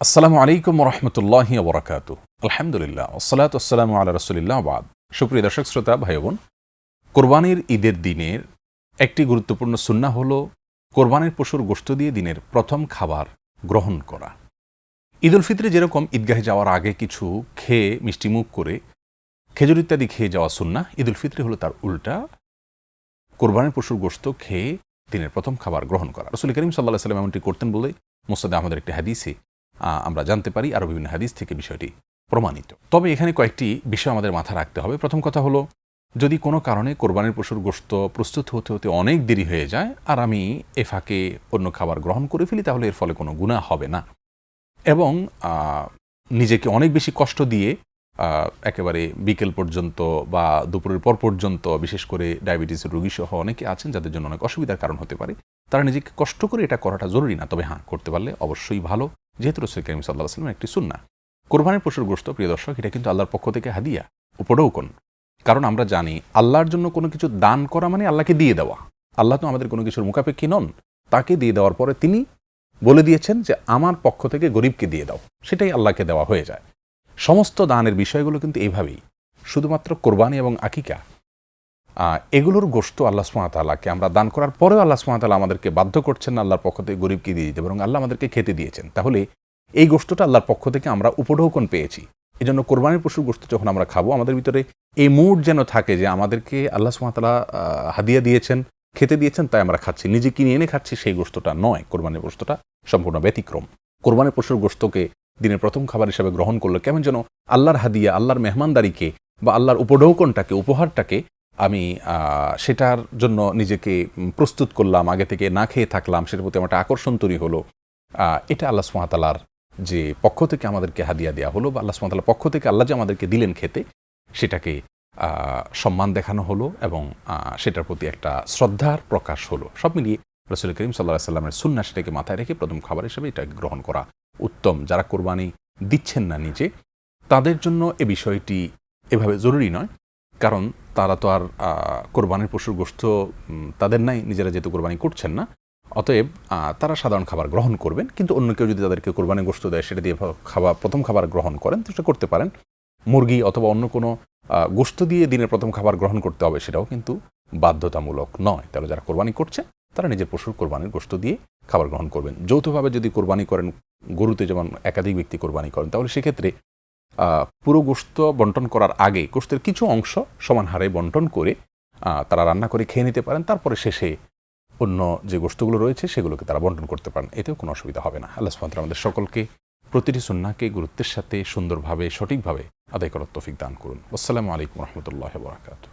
আসসালামু আলাইকুম রহমতুল্লাহ বরাকাত আলহামদুলিল্লাহ ওসালাত আসসালামু আল্লাহ রসুলিল্লাহ আবাদ সুপ্রিয় দর্শক, শ্রোতা ভাই বোন কোরবানির ঈদের দিনের একটি গুরুত্বপূর্ণ সুন্না হল কোরবানির পশুর গোশত দিয়ে দিনের প্রথম খাবার গ্রহণ করা। ঈদ উল ফিতরে যেরকম ঈদগাহে যাওয়ার আগে কিছু খেয়ে মিষ্টিমুখ করে খেজুর ইত্যাদি খেয়ে যাওয়া সুন্না ঈদ উল ফিতরে হলো তার উল্টা কোরবানির পশুর গোশত খেয়ে দিনের প্রথম খাবার গ্রহণ করা। রসুল করিম সাল্লাহ সাল্লাম এমনটি করতেন বলে মোসাদে আমাদের একটি হাদিসে আমরা জানতে পারি আরও বিভিন্ন হাদিস থেকে বিষয়টি প্রমাণিত। তবে এখানে কয়েকটি বিষয় আমাদের মাথা রাখতে হবে। প্রথম কথা হলো, যদি কোনো কারণে কোরবানির পশুর গোশত প্রস্তুত হতে হতে অনেক দেরি হয়ে যায় আর আমি এ ফাঁকে অন্য খাবার গ্রহণ করে ফেলি, তাহলে এর ফলে কোনো গুণা হবে না। এবং নিজেকে অনেক বেশি কষ্ট দিয়ে একেবারে বিকেল পর্যন্ত বা দুপুরের পর পর্যন্ত, বিশেষ করে ডায়াবেটিসের রোগী সহ অনেকে আছেন যাদের জন্য অনেক অসুবিধার কারণ হতে পারে, তারা নিজেকে কষ্ট করে এটা করাটা জরুরি না। তবে হ্যাঁ করতে পারলে অবশ্যই ভালো। যেহেতু রসুল করিম সাল্লাহ সাল্লামের একটি সুন্না কোরবানির পশুর গোস্ত প্রিয় দর্শক, এটা কিন্তু আল্লাহর পক্ষ থেকে হাদিয়া উপডৌকন কারণ আমরা জানি, আল্লাহর জন্য কোনো কিছু দান করা মানে আল্লাহকে দিয়ে দেওয়া। আল্লাহ তো আমাদের কোনো কিছুর মুখাপেক্ষী নন। তাকে দিয়ে দেওয়ার পরে তিনি বলে দিয়েছেন যে, আমার পক্ষ থেকে গরিবকে দিয়ে দাও। সেটাই আল্লাহকে দেওয়া হয়ে যায়। সমস্ত দানের বিষয়গুলো কিন্তু এইভাবেই। শুধুমাত্র কোরবানি এবং আকিকা এগুলোর গোস্ত আল্লাহ সুমাতালাকে আমরা দান করার পরেও আল্লাহ সুমাতালা আমাদেরকে বাধ্য করছেন না আল্লাহর পক্ষ থেকে গরিবকে দিয়ে দিতে, বরং আল্লাহ আমাদেরকে খেতে দিয়েছেন। তাহলে এই গোস্তটা আল্লাহর পক্ষ থেকে আমরা উপঢৌকন পেয়েছি। এই জন্য কোরবানির পশুর গোস্ত যখন আমরা খাব, আমাদের ভিতরে এই মুড যেন থাকে যে আমাদেরকে আল্লাহ সুমাতালা হাদিয়া দিয়েছেন, খেতে দিয়েছেন, তাই আমরা খাচ্ছি। নিজে কিনে এনে খাচ্ছি, সেই গোস্তটা নয়। কোরবানির গোস্তটা সম্পূর্ণ ব্যতিক্রম। কোরবানির পশুর গোস্তকে দিনের প্রথম খাবার হিসেবে গ্রহণ করল কেমন যেন আল্লাহর হাদিয়া, আল্লাহর মেহমানদারিকে বা আল্লাহর উপঢৌকনটাকে, উপহারটাকে আমি সেটার জন্য নিজেকে প্রস্তুত করলাম, আগে থেকে না খেয়ে থাকলাম, সেটার প্রতি আমার একটা আকর্ষণ তৈরি হলো। এটা আল্লাহ সুমাতালার যে পক্ষ থেকে আমাদেরকে হাদিয়া দেওয়া হলো বা আল্লাহ সুমাতালার পক্ষ থেকে আল্লাহ যে আমাদেরকে দিলেন খেতে, সেটাকে সম্মান দেখানো হলো এবং সেটার প্রতি একটা শ্রদ্ধার প্রকাশ হলো। সব মিলিয়ে রসুল করিম সাল্লাহ সাল্লামের সুন্না সেটাকে মাথায় রেখে প্রথম খাবার হিসেবে এটাকে গ্রহণ করা উত্তম। যারা কোরবানি দিচ্ছেন না নিজে, তাদের জন্য এ বিষয়টি এভাবে জরুরি নয়। কারণ তারা তো আর কোরবানির পশুর গোস্ত তাদের নাই, নিজেরা যেহেতু কোরবানি করছেন না। অতএব তারা সাধারণ খাবার গ্রহণ করবেন, কিন্তু অন্য কেউ যদি তাদেরকে কোরবানি গোস্ত দেয়, সেটা দিয়ে খাবার প্রথম খাবার গ্রহণ করেন, তো সেটা করতে পারেন। মুরগি অথবা অন্য কোনো গোস্ত দিয়ে দিনের প্রথম খাবার গ্রহণ করতে হবে, সেটাও কিন্তু বাধ্যতামূলক নয়। তাহলে যারা কোরবানি করছে তারা নিজের পশুর কোরবানির গোস্ত দিয়ে খাবার গ্রহণ করবেন। যৌথভাবে যদি কোরবানি করেন, গরুতে যেমন একাধিক ব্যক্তি কোরবানি করেন, তাহলে সেক্ষেত্রে পুরো গোস্ত বন্টন করার আগে গোস্তের কিছু অংশ সমান হারে বন্টন করে তারা রান্না করে খেয়ে নিতে পারেন। তারপরে শেষে অন্য যে গোস্তগুলো রয়েছে সেগুলোকে তারা বন্টন করতে পারেন। এতেও কোনো অসুবিধা হবে না। আল্লাহ সুমন্ত্র আমাদের সকলকে প্রতিটি সুন্নাকে গুরুত্বের সাথে সুন্দরভাবে, সঠিকভাবে আদায় করার তফিক দান করুন। আসসালামু আলাইকুম রহমতুল্লাহ বরাকাতু